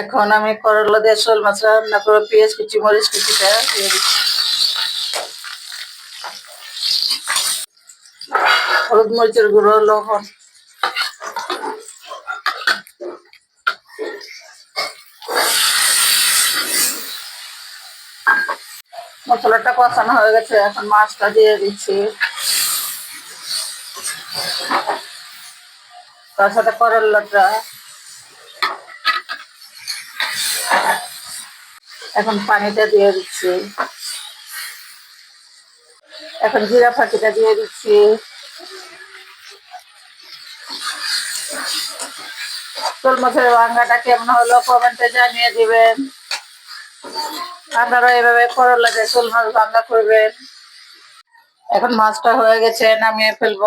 এখন আমি করলা দিয়ে শোল মাছ রান্না করে পেঁয়াজ কুচি, মরিচ কুচিটা দিয়ে দিচ্ছি। হলুদ মরিচের গুঁড়ো, লবণ। মশলাটা কষানো হয়ে গেছে, এখন মাছটা দিয়ে দিচ্ছি। তার সাথে করলাটা এখন পানিটা দিয়ে দিচ্ছি। এখন জিরা ফাঁকিটা দিয়ে দিচ্ছি। শোল মাছের ভাঙ্গাটা কেমন হলো কমেন্টে জানিয়ে দিবেন। আপনারা এভাবে করলা দিয়ে শোল মাছ ভাঙ্গা করবেন। এখন মাছটা হয়ে গেছে, নামিয়ে ফেলব।